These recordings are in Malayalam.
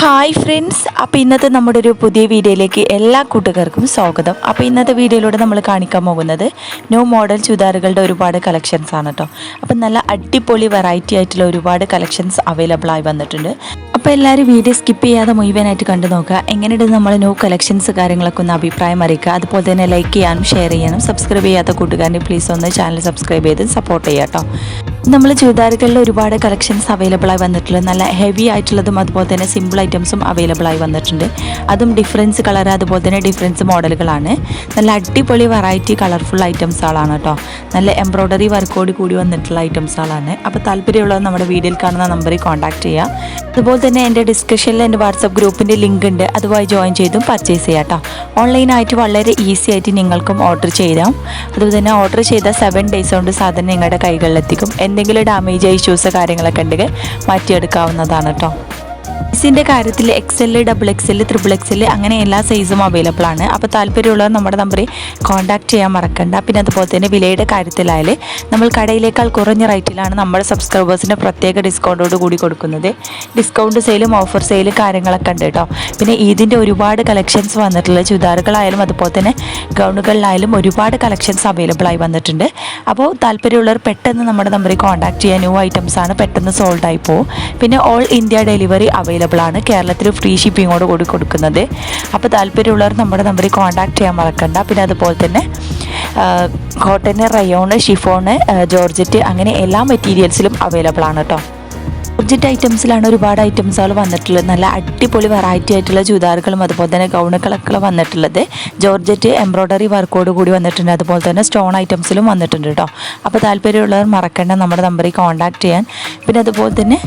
ഹായ് ഫ്രണ്ട്സ് അപ്പോൾ ഇന്നത്തെ നമ്മുടെ ഒരു പുതിയ വീഡിയോയിലേക്ക് എല്ലാ കൂട്ടുകാർക്കും സ്വാഗതം. അപ്പോൾ ഇന്നത്തെ വീഡിയോയിലൂടെ നമ്മൾ കാണിക്കാൻ പോകുന്നത് ന്യൂ മോഡൽ ചുരിദാറുകളുടെ ഒരുപാട് കളക്ഷൻസ് ആണ് കേട്ടോ അപ്പോൾ നല്ല അടിപൊളി വെറൈറ്റി ആയിട്ടുള്ള ഒരുപാട് കളക്ഷൻസ് അവൈലബിൾ ആയി വന്നിട്ടുണ്ട്. അപ്പോൾ എല്ലാവരും വീഡിയോ സ്കിപ്പ് ചെയ്യാതെ മുഴുവനായിട്ട് കണ്ടു നോക്കുക. എങ്ങനെയുണ്ട് നമ്മൾ ന്യൂ കളക്ഷൻസ് കാര്യങ്ങളൊക്കെ ഒന്ന് അഭിപ്രായം അറിയിക്കുക. അതുപോലെ തന്നെ ലൈക്ക് ചെയ്യാനും ഷെയർ ചെയ്യാനും സബ്സ്ക്രൈബ് ചെയ്യാത്ത കൂട്ടുകാരനെ പ്ലീസ് ഒന്ന് ചാനൽ സബ്സ്ക്രൈബ് ചെയ്ത് സപ്പോർട്ട് ചെയ്യാം കേട്ടോ നമ്മൾ ചുരിദാറുകളിൽ ഒരുപാട് കളക്ഷൻസ് അവൈലബിൾ ആയി വന്നിട്ടുള്ളത് നല്ല ഹെവി ആയിട്ടുള്ളതും അതുപോലെ തന്നെ സിമ്പിൾ ഐറ്റംസും അവൈലബിൾ ആയി വന്നിട്ടുണ്ട്. അതും ഡിഫറൻസ് കളർ അതുപോലെ തന്നെ ഡിഫറൻസ് മോഡലുകളാണ്. നല്ല അടിപൊളി വെറൈറ്റി കളർഫുൾ ഐറ്റംസുകളാണ് കേട്ടോ നല്ല എംബ്രോയ്ഡറി വർക്കോട് കൂടി വന്നിട്ടുള്ള ഐറ്റംസുകളാണ് അപ്പോൾ താല്പര്യമുള്ളത് നമ്മുടെ വീഡിയോയിൽ കാണുന്ന നമ്പറിൽ കോൺടാക്ട് ചെയ്യുക അതുപോലെ തന്നെ എന്റെ ഡിസ്ക്രിപ്ഷനിൽ എന്റെ വാട്സപ്പ് ഗ്രൂപ്പിന്റെ ലിങ്ക് ഉണ്ട്. അതുമായി ജോയിൻ ചെയ്തും പർച്ചേസ് ചെയ്യാം കേട്ടോ ഓൺലൈനായിട്ട് വളരെ ഈസി ആയിട്ട് നിങ്ങൾക്കും ഓർഡർ ചെയ്യാം അതുപോലെ തന്നെ ഓർഡർ ചെയ്ത സെവൻ ഡേയ്സ് കൊണ്ട് സാധനം നിങ്ങളുടെ കൈകളിലെത്തിക്കും. എന്തെങ്കിലും ഡാമേജ് ഇഷ്യൂസ് കാര്യങ്ങളൊക്കെ ഉണ്ടെങ്കിൽ മാറ്റിയെടുക്കാവുന്നതാണ് കേട്ടോ സൈസിന്റെ കാര്യത്തിൽ X L double X L triple X L അങ്ങനെ എല്ലാ സൈസും അവൈലബിൾ ആണ്. അപ്പോൾ താല്പര്യമുള്ളവർ നമ്മുടെ നമ്പറിൽ കോൺടാക്ട് ചെയ്യാൻ മറക്കണ്ട. പിന്നെ അതുപോലെ തന്നെ വിലയുടെ കാര്യത്തിലായാൽ നമ്മൾ കടയിലേക്കാൾ കുറഞ്ഞ റേറ്റിലാണ് നമ്മുടെ സബ്സ്ക്രൈബേഴ്സിന് പ്രത്യേക ഡിസ്കൗണ്ടോട് കൂടി കൊടുക്കുന്നത്. ഡിസ്കൗണ്ട് സെയിലും ഓഫർ സെയിലും കാര്യങ്ങളൊക്കെ ഉണ്ട് കേട്ടോ. പിന്നെ ഇതിന്റെ ഒരുപാട് കളക്ഷൻസ് വന്നിട്ടുള്ള ചുരിദാറുകളായാലും അതുപോലെ തന്നെ ഗൗണുകളിലായാലും ഒരുപാട് കളക്ഷൻസ് അവൈലബിൾ ആയി വന്നിട്ടുണ്ട്. അപ്പോൾ താല്പര്യമുള്ളവർ പെട്ടെന്ന് നമ്മുടെ നമ്പറിൽ കോൺടാക്ട് ചെയ്യാൻ ന്യൂ ഐറ്റംസ് ആണ് പെട്ടെന്ന് സോൾഡ് ആയി പോകും പിന്നെ ഓൾ ഇന്ത്യ ഡെലിവറി അവൈലബിൾ ആണ്. കേരളത്തിൽ ഫ്രീ ഷിപ്പിങ്ങോട് കൂടി കൊടുക്കുന്നത്. അപ്പോൾ താല്പര്യമുള്ളവർ നമ്മുടെ നമ്പറിൽ കോൺടാക്ട് ചെയ്യാൻ മറക്കണ്ട. പിന്നെ അതുപോലെ തന്നെ കോട്ടന് റയോണ് ഷിഫോണ് ജോർജറ്റ് അങ്ങനെ എല്ലാ മെറ്റീരിയൽസിലും അവൈലബിൾ ആണ് കേട്ടോ ജോർജറ്റ് ഐറ്റംസിലാണ് ഒരുപാട് ഐറ്റംസുകൾ വന്നിട്ടുള്ളത്. നല്ല അടിപൊളി വെറൈറ്റി ആയിട്ടുള്ള ചുരിദാറുകളും അതുപോലെ തന്നെ ഗൗണുകളൊക്കെ വന്നിട്ടുള്ളത്. ജോർജറ്റ് എംബ്രോയ്ഡറി വർക്കോട് കൂടി വന്നിട്ടുണ്ട്. അതുപോലെ തന്നെ സ്റ്റോൺ ഐറ്റംസിലും വന്നിട്ടുണ്ട് കേട്ടോ അപ്പോൾ താല്പര്യമുള്ളവർ മറക്കേണ്ട. നമ്മുടെ നമ്പറിൽ കോൺടാക്ട് ചെയ്യാൻ. പിന്നെ അതുപോലെ തന്നെ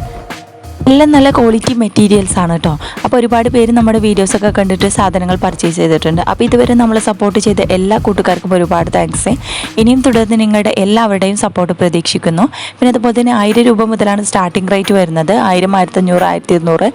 എല്ലാം നല്ല ക്വാളിറ്റി മെറ്റീരിയൽസ് ആണ് കേട്ടോ അപ്പോൾ ഒരുപാട് പേര് നമ്മുടെ വീഡിയോസൊക്കെ കണ്ടിട്ട് സാധനങ്ങൾ പർച്ചേസ് ചെയ്തിട്ടുണ്ട്. അപ്പോൾ ഇതുവരെ നമ്മൾ സപ്പോർട്ട് ചെയ്ത എല്ലാ കൂട്ടുകാർക്കും ഒരുപാട് താങ്ക്സ് ഇനിയും തുടർന്ന് നിങ്ങളുടെ എല്ലാവരുടെയും സപ്പോർട്ട് പ്രതീക്ഷിക്കുന്നു. പിന്നെ അതുപോലെ തന്നെ ആയിരം രൂപ മുതലാണ് സ്റ്റാർട്ടിംഗ് റേറ്റ് വരുന്നത്. ആയിരം ആയിരത്തഞ്ഞൂറ് ആയിരത്തി ഇരുന്നൂറ്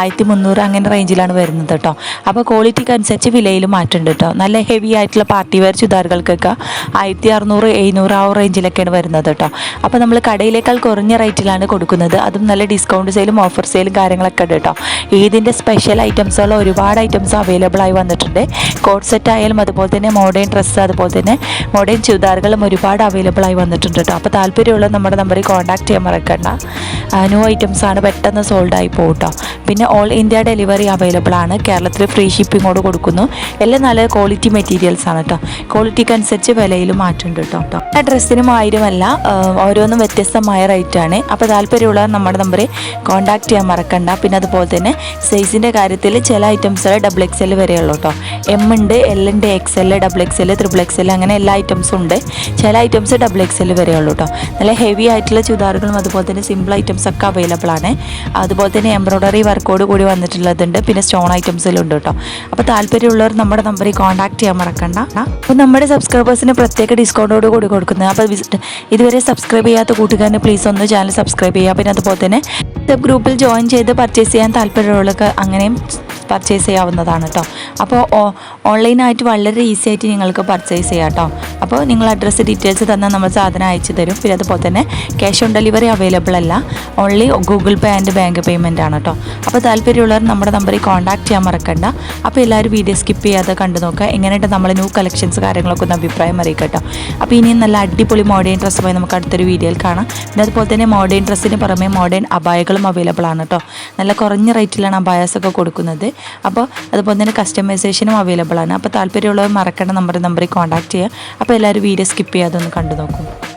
ആയിരത്തി മുന്നൂറ് അങ്ങനെ റേഞ്ചിലാണ് വരുന്നത് കേട്ടോ അപ്പോൾ ക്വാളിറ്റിക്ക് അനുസരിച്ച് വിലയിൽ മാറ്റമുണ്ട് കേട്ടോ നല്ല ഹെവി ആയിട്ടുള്ള പാർട്ടി വെയർ ചുരിദാറുകൾക്കൊക്കെ ആയിരത്തി അറുന്നൂറ് എഴുന്നൂറ് ആ റേഞ്ചിലൊക്കെയാണ് വരുന്നത് കേട്ടോ അപ്പോൾ നമ്മൾ കടയിലേക്കാൾ കുറഞ്ഞ റേറ്റിലാണ് കൊടുക്കുന്നത്. അതും നല്ല ഡിസ്കൗണ്ട് സെയിലും ഓഫർ സെയിലും കാര്യങ്ങളൊക്കെ ഉണ്ട് കേട്ടോ ഈദിന്റെ സ്പെഷ്യൽ ഐറ്റംസുകൾ ഒരുപാട് ഐറ്റംസ് അവൈലബിൾ ആയി വന്നിട്ടുണ്ട്. കോട്ട് സെറ്റ് ആയാലും അതുപോലെ തന്നെ മോഡേൺ ഡ്രസ്സ് അതുപോലെ തന്നെ മോഡേൺ ചുരിദാറുകളും ഒരുപാട് അവൈലബിൾ ആയി വന്നിട്ടുണ്ട് കേട്ടോ അപ്പോൾ താല്പര്യമുള്ള നമ്മുടെ നമ്പറിൽ കോൺടാക്ട് ചെയ്യാൻ മറക്കണ്ട. ന്യൂ ഐറ്റംസ് ആണ് പെട്ടെന്ന് സോൾഡ് ആയി പോകും കേട്ടോ പിന്നെ ഓൾ ഇന്ത്യ ഡെലിവറി അവൈലബിൾ ആണ്. കേരളത്തിൽ ഫ്രീ ഷിപ്പിങ്ങോട് കൊടുക്കുന്നു. എല്ലാം നല്ല ക്വാളിറ്റി മെറ്റീരിയൽസ് ആണ് കേട്ടോ ക്വാളിറ്റിക്ക് അനുസരിച്ച് വിലയിൽ മാറ്റമുണ്ട് കേട്ടോ കേട്ടോ ആ ഡ്രസ്സിനും ആയിരമല്ല ഓരോന്നും വ്യത്യസ്തമായ റേറ്റ് ആണ്. അപ്പോൾ താല്പര്യമുള്ള നമ്മുടെ നമ്പറിൽ കോൺടാക്ട് ചെയ്യാൻ മറക്കണ്ട. പിന്നെ അതുപോലെ തന്നെ സൈസിന്റെ കാര്യത്തിൽ ചില ഐറ്റംസ് ഡബിൾ എക്സ് എൽ വരെയുള്ളൂ കേട്ടോ എം ഉണ്ട് എൽ ഉണ്ട് X L double X L triple X L അങ്ങനെ എല്ലാ ഐറ്റംസും ഉണ്ട്. ചില ഐറ്റംസ് ഡബിൾ എക്സ് എൽ വരെയുള്ളൂ കേട്ടോ നല്ല ഹെവി ആയിട്ടുള്ള ചുരിദാറുകളും അതുപോലെ തന്നെ സിമ്പിൾ ഐറ്റംസ് ഒക്കെ അവൈലബിൾ ആണ്. അതുപോലെ തന്നെ എംബ്രോയ്ഡറി വർക്കോട് കൂടി വന്നിട്ടുള്ളതുണ്ട്. പിന്നെ സ്റ്റോൺ ഐറ്റംസിലും ഉണ്ട് കേട്ടോ അപ്പോൾ താല്പര്യമുള്ളവർ നമ്മുടെ നമ്പറിൽ കോൺടാക്ട് ചെയ്യാൻ മറക്കണ്ട. അപ്പോൾ നമ്മുടെ സബ്സ്ക്രൈബേഴ്സിന് പ്രത്യേക ഡിസ്കൗണ്ടോട് കൂടി കൊടുക്കുന്നത് അപ്പോൾ ഇതുവരെ സബ്സ്ക്രൈബ് ചെയ്യാത്ത കൂട്ടുകാരന് പ്ലീസ് ഒന്ന് ചാനൽ സബ്സ്ക്രൈബ് ചെയ്യുക. പിന്നെ അതുപോലെ തന്നെ ഗ്രൂപ്പിൽ ജോയിൻ ചെയ്ത് പർച്ചേസ് ചെയ്യാൻ താല്പര്യമുള്ളവർക്ക് അങ്ങനെയും പർച്ചേസ് ചെയ്യാവുന്നതാണ് കേട്ടോ അപ്പോൾ ഓൺലൈനായിട്ട് വളരെ ഈസി ആയിട്ട് നിങ്ങൾക്ക് പർച്ചേസ് ചെയ്യാം കേട്ടോ അപ്പോൾ നിങ്ങൾ അഡ്രസ്സ് ഡീറ്റെയിൽസ് തന്നാൽ നമ്മൾ സാധനം അയച്ചു തരും. പിന്നെ അതുപോലെ തന്നെ ക്യാഷ് ഓൺ ഡെലിവറി അവൈലബിൾ അല്ല. Only Google Pay and bank payment ആണ് കേട്ടോ അപ്പോൾ താല്പര്യമുള്ളവർ നമ്മുടെ നമ്പറിൽ കോൺടാക്ട് ചെയ്യാൻ മറക്കണ്ട. അപ്പോൾ എല്ലാവരും വീഡിയോ സ്കിപ്പ് ചെയ്യാതെ കണ്ടു നോക്കുക. എങ്ങനെയായിട്ട് നമ്മൾ ന്യൂ കളക്ഷൻസ് കാര്യങ്ങളൊക്കെ ഒന്ന് അഭിപ്രായം അറിയിക്കട്ടോ അപ്പോൾ ഇനിയും നല്ല അടിപൊളി മോഡേൺ ഡ്രസ്സുമായി നമുക്ക് അടുത്തൊരു വീഡിയോയിൽ കാണാം. പിന്നെ അതുപോലെ തന്നെ മോഡേൺ ഡ്രസ്സിന് പുറമെ മോഡേൺ അബായകളും അവൈലബിൾ ആണ് കേട്ടോ നല്ല കുറഞ്ഞ റേറ്റിലാണ് അബായാസൊക്കെ കൊടുക്കുന്നത്. അപ്പോൾ അതുപോലെ തന്നെ കസ്റ്റമൈസേഷനും അവൈലബിൾ ആണ്. അപ്പോൾ താല്പര്യമുള്ളവർ മറക്കേണ്ട നമ്മുടെ നമ്പറിൽ കോൺടാക്ട് ചെയ്യുക. അപ്പോൾ എല്ലാവരും വീഡിയോ സ്കിപ്പ് ചെയ്യാതെ ഒന്ന് കണ്ടു നോക്കും